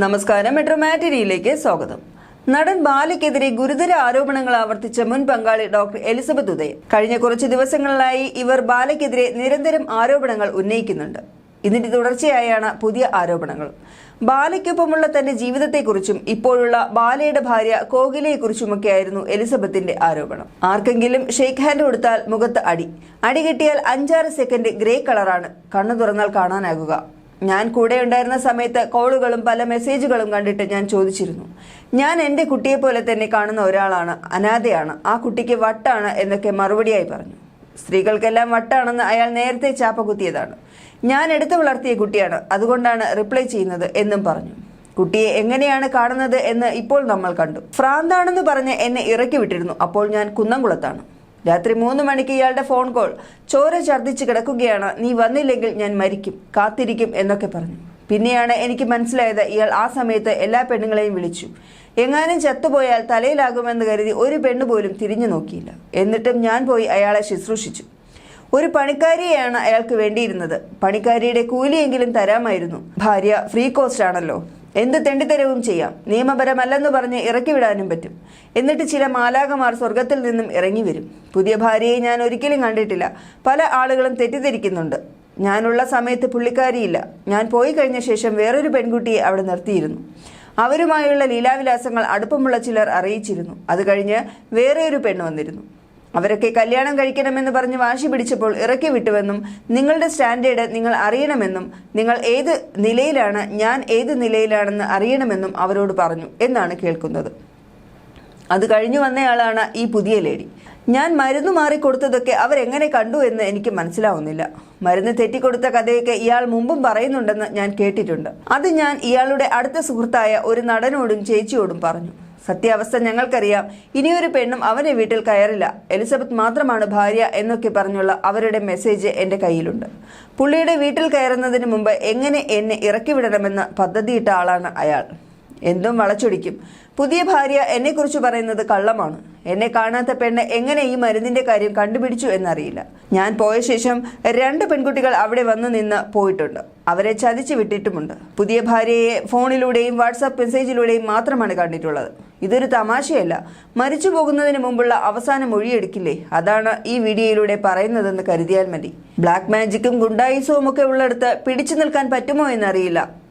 നമസ്കാരം. മെട്രോ മാറ്റിനിയിലേക്ക് സ്വാഗതം. നടൻ ബാലയ്ക്കെതിരെ ഗുരുതര ആരോപണങ്ങൾ ആവർത്തിച്ച മുൻ പങ്കാളി ഡോക്ടർ എലിസബത്ത് ഉദയൻ. കഴിഞ്ഞ കുറച്ച് ദിവസങ്ങളിലായി ഇവർ ബാലയ്ക്കെതിരെ നിരന്തരം ആരോപണങ്ങൾ ഉന്നയിക്കുന്നുണ്ട്. ഇതിന്റെ തുടർച്ചയായാണ് പുതിയ ആരോപണങ്ങൾ. ബാലയ്ക്കൊപ്പമുള്ള തന്റെ ജീവിതത്തെക്കുറിച്ചും ഇപ്പോഴുള്ള ബാലയുടെ ഭാര്യ കോകിലയെക്കുറിച്ചുമൊക്കെയായിരുന്നു എലിസബത്തിന്റെ ആരോപണം. ആർക്കെങ്കിലും ഷെയ്ക്ക് ഹാൻഡ് കൊടുത്താൽ മുഖത്ത് അടി. അടി കിട്ടിയാൽ അഞ്ചാറ് സെക്കൻഡ് ഗ്രേ കളറാണ്. കണ്ണു തുറന്നാൽ കാണാനാകുക. ഞാൻ കൂടെ ഉണ്ടായിരുന്ന സമയത്ത് കോളുകളും പല മെസ്സേജുകളും കണ്ടിട്ട് ഞാൻ ചോദിച്ചിരുന്നു. ഞാൻ എന്റെ കുട്ടിയെ പോലെ തന്നെ കാണുന്ന ഒരാളാണ് അനാഥയാണ്. ആ കുട്ടിക്ക് വട്ടാണ് എന്നൊക്കെ മറുപടിയായി പറഞ്ഞു. സ്ത്രീകൾക്കെല്ലാം വട്ടാണെന്ന് അയാൾ നേരത്തെ ചാപ്പ കുത്തിയതാണ് ഞാൻ എടുത്തു വളർത്തിയ കുട്ടിയാണ് അതുകൊണ്ടാണ് റിപ്ലൈ ചെയ്യുന്നത് എന്നും പറഞ്ഞു. കുട്ടിയെ എങ്ങനെയാണ് കാണുന്നത് എന്ന് ഇപ്പോൾ നമ്മൾ കണ്ടു. ഫ്രാന്താണെന്ന് പറഞ്ഞ് എന്നെ ഇറക്കി വിട്ടിരുന്നു. അപ്പോൾ ഞാൻ കുന്നംകുളത്താണ്. രാത്രി മൂന്ന് മണിക്ക് ഇയാളുടെ ഫോൺ കോൾ ചോര ഛർദ്ദിച്ച് കിടക്കുകയാണ്. നീ വന്നില്ലെങ്കിൽ ഞാൻ മരിക്കും. കാത്തിരിക്കും എന്നൊക്കെ പറഞ്ഞു. പിന്നെയാണ് എനിക്ക് മനസ്സിലായത് ഇയാൾ ആ സമയത്ത് എല്ലാ പെണ്ണുങ്ങളെയും വിളിച്ചു. എങ്ങാനും ചത്തുപോയാൽ തലയിലാകുമെന്ന് കരുതി ഒരു പെണ്ണ് പോലും തിരിഞ്ഞു നോക്കിയില്ല. എന്നിട്ടും ഞാൻ പോയി അയാളെ ശുശ്രൂഷിച്ചു. ഒരു പണിക്കാരിയെയാണ് അയാൾക്ക് വേണ്ടിയിരുന്നത്. പണിക്കാരിയുടെ കൂലിയെങ്കിലും തരാമായിരുന്നു. ഭാര്യ ഫ്രീ കോസ്റ്റ് ആണല്ലോ എന്ത് തെണ്ടിത്തരവും ചെയ്യാം. നിയമപരമല്ലെന്ന് പറഞ്ഞ് ഇറക്കി വിടാനും പറ്റും. എന്നിട്ട് ചില മാലാകമാർ സ്വർഗത്തിൽ നിന്നും ഇറങ്ങി വരും. പുതിയ ഭാര്യയെ ഞാൻ ഒരിക്കലും കണ്ടിട്ടില്ല. പല ആളുകളും തെറ്റിദ്ധരിക്കുന്നുണ്ട്. ഞാനുള്ള സമയത്ത് പുള്ളിക്കാരിയില്ല. ഞാൻ പോയി കഴിഞ്ഞ ശേഷം വേറൊരു പെൺകുട്ടിയെ അവിടെ നിർത്തിയിരുന്നു. അവരുമായുള്ള ലീലാവിലാസങ്ങൾ അടുപ്പമുള്ള ചിലർ അറിയിച്ചിരുന്നു. അത് കഴിഞ്ഞ് വേറെ ഒരു പെണ്ണ് വന്നിരുന്നു. അവരൊക്കെ കല്യാണം കഴിക്കണമെന്ന് പറഞ്ഞ് വാശി പിടിച്ചപ്പോൾ ഇറക്കി വിട്ടുവെന്നും നിങ്ങളുടെ സ്റ്റാൻഡേർഡ് നിങ്ങൾ അറിയണമെന്നും നിങ്ങൾ ഏത് നിലയിലാണ് ഞാൻ ഏത് നിലയിലാണെന്ന് അറിയണമെന്നും അവരോട് പറഞ്ഞു എന്നാണ് കേൾക്കുന്നത്. അത് കഴിഞ്ഞു വന്നയാളാണ് ഈ പുതിയ ലേഡി. ഞാൻ മരുന്ന് മാറി കൊടുത്തതൊക്കെ അവരെങ്ങനെ കണ്ടു എന്ന് എനിക്ക് മനസ്സിലാവുന്നില്ല. മരുന്ന് തെറ്റിക്കൊടുത്ത കഥയൊക്കെ ഇയാൾ മുമ്പും പറയുന്നുണ്ടെന്ന് ഞാൻ കേട്ടിട്ടുണ്ട്. അത് ഞാൻ ഇയാളുടെ അടുത്ത സുഹൃത്തായ ഒരു നടനോടും ചേച്ചിയോടും പറഞ്ഞു. സത്യാവസ്ഥ ഞങ്ങൾക്കറിയാം. ഇനിയൊരു പെണ്ണും അവന്റെ വീട്ടിൽ കയറില്ല. എലിസബത്ത് മാത്രമാണ് ഭാര്യ എന്നൊക്കെ പറഞ്ഞുള്ള അവരുടെ മെസ്സേജ് എന്റെ കയ്യിലുണ്ട്. പുള്ളിയുടെ വീട്ടിൽ കയറുന്നതിന് മുമ്പ് എങ്ങനെ എന്നെ ഇറക്കിവിടണമെന്ന് പദ്ധതിയിട്ട ആളാണ് അയാൾ. എന്തും വളച്ചൊടിക്കും. പുതിയ ഭാര്യ എന്നെക്കുറിച്ച് പറയുന്നത് കള്ളമാണ്. എന്നെ കാണാത്ത പെണ്ണ് എങ്ങനെ ഈ മരുന്നിന്റെ കാര്യം കണ്ടുപിടിച്ചു എന്നറിയില്ല. ഞാൻ പോയ ശേഷം രണ്ട് പെൺകുട്ടികൾ അവിടെ വന്നു നിന്ന് പോയിട്ടുണ്ട്. അവരെ ചതിച്ചു വിട്ടിട്ടുമുണ്ട്. പുതിയ ഭാര്യയെ ഫോണിലൂടെയും വാട്സാപ്പ് മെസ്സേജിലൂടെയും മാത്രമാണ് കണ്ടിട്ടുള്ളത്. ഇതൊരു തമാശയല്ല. മരിച്ചു പോകുന്നതിന് മുമ്പുള്ള അവസാന മൊഴിയെടുക്കില്ലേ? അതാണ് ഈ വീഡിയോയിലൂടെ പറയുന്നതെന്ന് കരുതിയാൽ മതി. ബ്ലാക്ക് മാജിക്കും ഗുണ്ടായിസവും ഒക്കെ ഉള്ളിടത്ത് പിടിച്ചു നിൽക്കാൻ പറ്റുമോ എന്നറിയില്ല.